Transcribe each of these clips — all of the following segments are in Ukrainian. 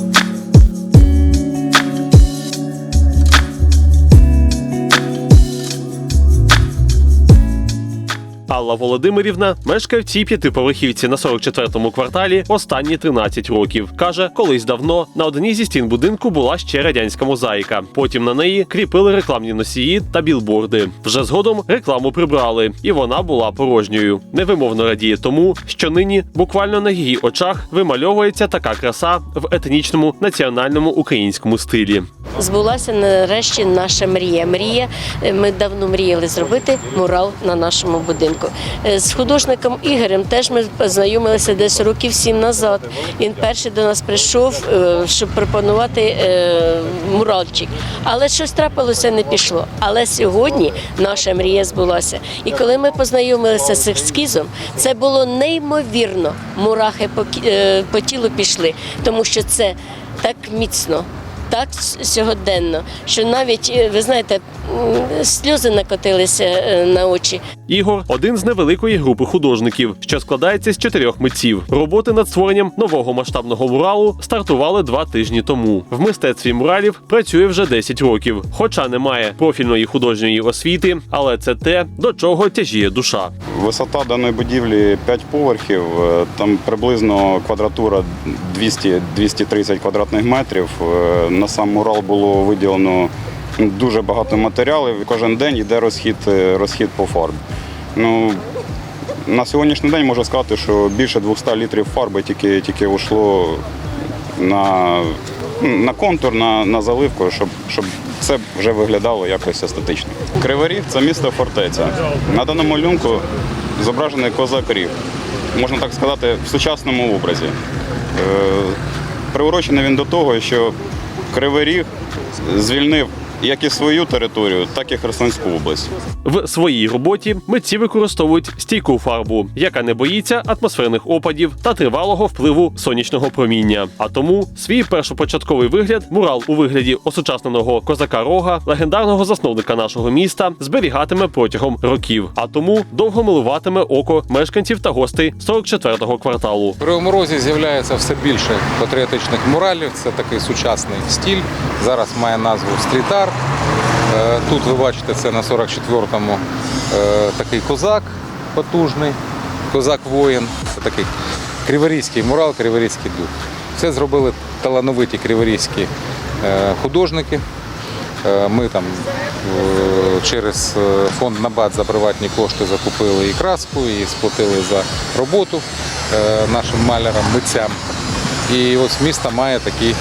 Bye. Алла Володимирівна мешкає в цій п'ятиповерхівці на 44-му кварталі останні 13 років. Каже, колись давно на одній зі стін будинку була ще радянська мозаїка. Потім на неї кріпили рекламні носії та білборди. Вже згодом рекламу прибрали, і вона була порожньою. Невимовно радіє тому, що нині буквально на її очах вимальовується така краса в етнічному національному українському стилі. Збулася нарешті наша мрія. Мрія. е, Ми давно мріяли зробити мурал на нашому будинку. Е, З художником Ігорем теж ми познайомилися десь років сім назад. Він перший до нас прийшов, е, щоб пропонувати муральчик. Але щось трапилося, не пішло. Але сьогодні наша мрія збулася. І коли ми познайомилися з ескізом, це було неймовірно. Мурахи по тілу пішли, тому що це так міцно так сьогоденно, що навіть е, ви знаєте, сльози накотилися е, на очі. Ігор один з невеликої групи художників, що складається з чотирьох митців. Роботи над створенням нового масштабного муралу стартували два тижні тому. В мистецтві муралів працює вже 10 років, хоча немає профільної художньої освіти, але це те, до чого тяжіє душа. Висота даної будівлі 5 поверхів, е, там приблизно квадратура 200-230 квадратних метрів. Е, На сам мурал було виділено дуже багато матеріалів. Кожен день йде розхід, е, розхід по фарбі. Ну, на сьогоднішній день можу сказати, що більше 200 літрів фарби тільки, тільки ушло на, на контур, на, на заливку, щоб, щоб це вже виглядало якось естетично. Кривий це місто фортеця. На даному малюнку зображений козак Ріг. Можна так сказати, в сучасному образі. Е, Приурочений він до того, що Кривий Ріг звільнив як і свою територію, так і Херсонську область. В своїй роботі митці використовують стійку фарбу, яка не боїться атмосферних опадів та тривалого впливу сонячного проміння. А тому свій першопочатковий вигляд, мурал у вигляді осучасненого козака Рога, легендарного засновника нашого міста, зберігатиме протягом років. А тому довго милуватиме око мешканців та гостей 44-го кварталу. В Кривому Розі з'являється все більше патріотичних муралів. Це такий сучасний стіль. Зараз має назву стріт-арт. Е, Тут ви бачите, це на 44-му е, такий козак потужний, козак-воїн. Це такий криворізький мурал, криворізький дух. Це зробили талановиті криворізькі е, художники. Ми там через фонд Набат за приватні кошти закупили і краску, і сплатили за роботу нашим малярам, митцям. І ось місто має такі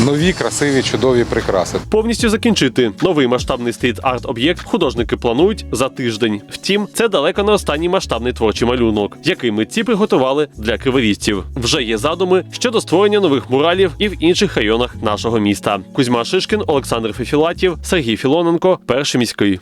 нові, красиві, чудові прикраси. Повністю закінчити новий масштабний стріт-арт об'єкт художники планують за тиждень. Втім, це далеко не останній масштабний творчий малюнок, який митці приготували для криворізців. Вже є задуми щодо створення нових муралів і в інших районах нашого міста. Кузьма Шишкін, Олександр Фефілатів, Сергій Філоненко, перший міський.